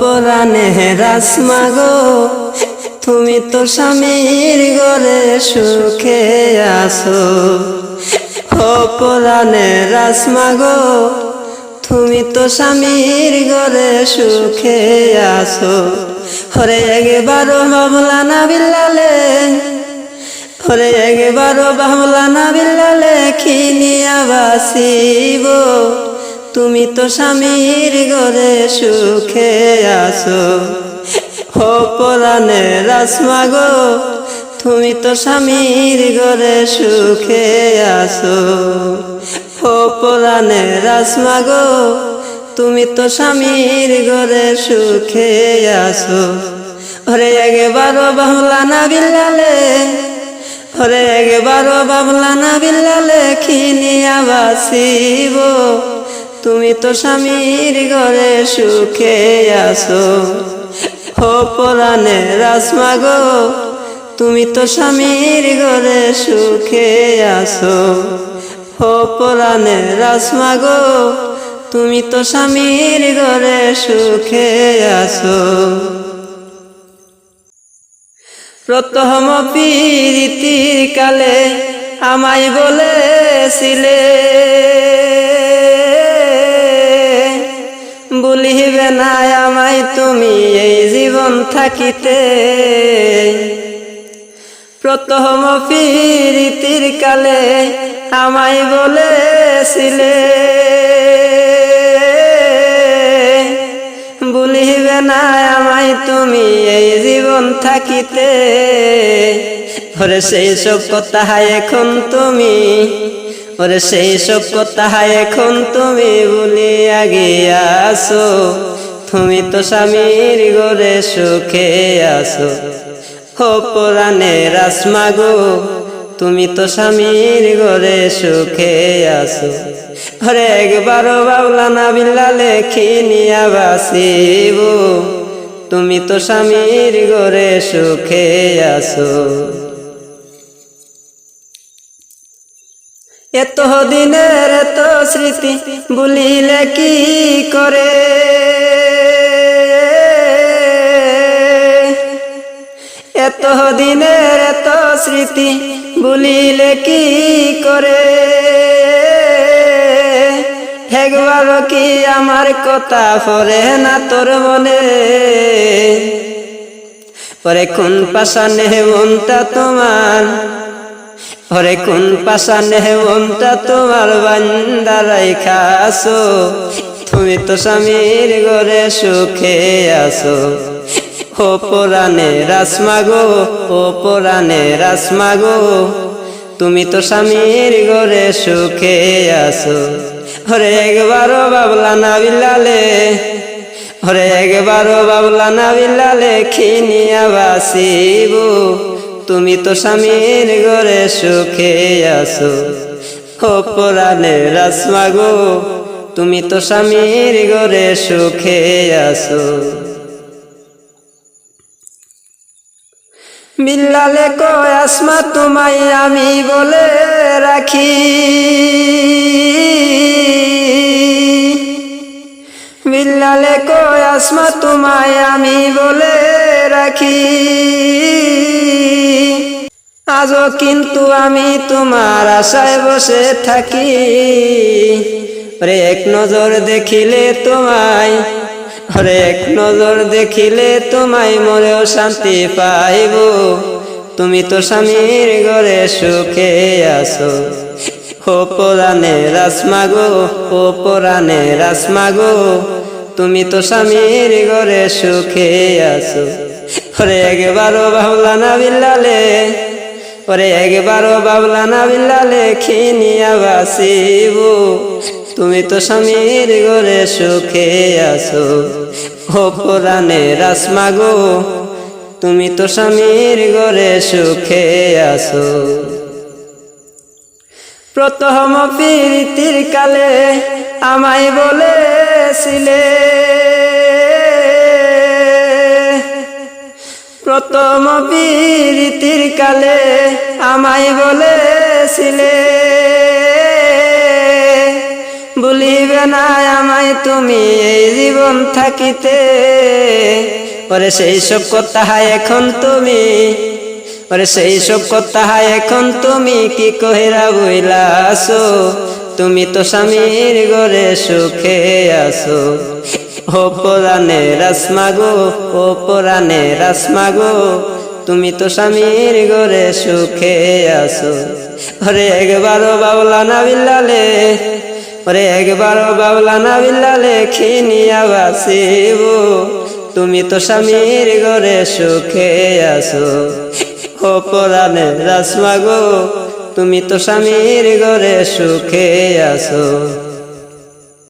পরাণে রাসমা গো তুমি তো স্বামীর ঘরে সুখে আসো ও পরাণে রাসমা গো তুমি তো স্বামীর ঘরে সুখে আসো হরে একবারও বাবলা না বিল্লালে, হরে একবারও বাবলা না বিল্লালে খিনিয়া বাসিব? তুমি তো স্বামীর ঘরে সুখে আসো হো পরাণে রাসমা গো, তুমি তো স্বামীর ঘরে সুখে আসো হো পরাণে রাসমা গো, তুমি তো স্বামীর ঘরে সুখে আসো ওরে একবারও বাবলা না বিল্লালে ওরে একবারও বাবলা না বিল্লালে খিনিয়া বাসিব তুমি তো স্বামীর ঘরে সুখে আসো ও পরাণে রাসমা গো তুমি তো স্বামীর ঘরে সুখে আসো ও পরাণে রাসমা গো তুমি তো স্বামীর ঘরে সুখে আসো প্রথম প্রীতির কালে আমায় বলেছিলে জীবন থাকিতে। প্রথম প্রীতির কালে আমায় বলেছিলে বলিবে না আমায় তুমি এই জীবন থাকিতে। ওরে সেই সব কথা এখন তুমি, ওরে সেই সব কথা এখন তুমি বলি আগে আসো তুমি তো স্বামীর ঘরে সুখে আসো হো পরাণে রাসমা গো তুমি তো স্বামীর ঘরে সুখে আসো হরে একবারও বাবলা না বিল্লালে খিনিয়া বাসিব, তুমি তো স্বামীর ঘরে সুখে আসো এত দিনের এত স্মৃতি বলিলে কি করে? এত দিনের এত স্মৃতি বলিলে কি করে? একবার কি আমার কথা পরে না তোর মনে? পরে কোন পাশানে মনটা তোমার? ওরে কোন পাশানে মনটা তোমার বান্দারাই খাসো তুমি তো স্বামীর ঘরে সুখে আসো ও পুরাণে রাসমা গো ও পুরাণে রাসমা গো তুমি তো স্বামীর ঘরে সুখে আসো ওরে একবারও বাবলা না বিল্লালে ওরে একবারও বাবলা না বিল্লালে খিনিয়া বাসিব। তুমি তো স্বামীর ঘরে সুখে আসো ও পুরাণে রাসমা গো তুমি তো স্বামীর ঘরে সুখে আসো বিল্লালে কয়, আসমা তোমায় আমি বলে রাখি। বিল্লালে কয়, আসমা তোমায় আমি বলে রাখি। আজও কিন্তু আমি তোমার আশায় বসে থাকি। রে, এক নজর দেখিলে তোমায় হরে এক নজর দেখিলে তোমায় মরেও শান্তি পাইব। তুমি তো স্বামীর ঘরে সুখে আসো ও পরাণে রাসমা গো, ও পরাণে রাসমা গো, তুমি তো স্বামীর ঘরে সুখে আসো হরে একবারও বাবলা না বিল্লালে ওরে একবারও বাবলা না বিল্লালে খিনিয়া বাসিব তুমি তো স্বামীর ঘরে সুখে আসো ও পুরাণে রাসমা গো, তুমি তো স্বামীর ঘরে সুখে আসো প্রথম প্রীতির কালে আমায় বলেছিলে, প্রথম প্রীতির কালে আমায় বলেছিলে ভুলিবে না, আমায় তুমি এই জীবন থাকিতে। ওরে সেই সব কথা এখন তুমি। ওরে সেই সব কথা এখন তুমি কি কহিরা বইলা আসো তুমি তো স্বামীর ঘরে সুখে আসো ও পরাণে রাসমাগো ও পরাণে রাসমাগো তুমি তো স্বামীর ঘরে সুখে আসো ওরে একবারও বাবলা না বিল্লালে ওরে একবারও বাবলা না বিল্লালে খিনিয়া বাসিব তুমি তো স্বামীর ঘরে সুখে আসো ও পরাণে রাসমাগো তুমি তো স্বামীর ঘরে সুখে আসো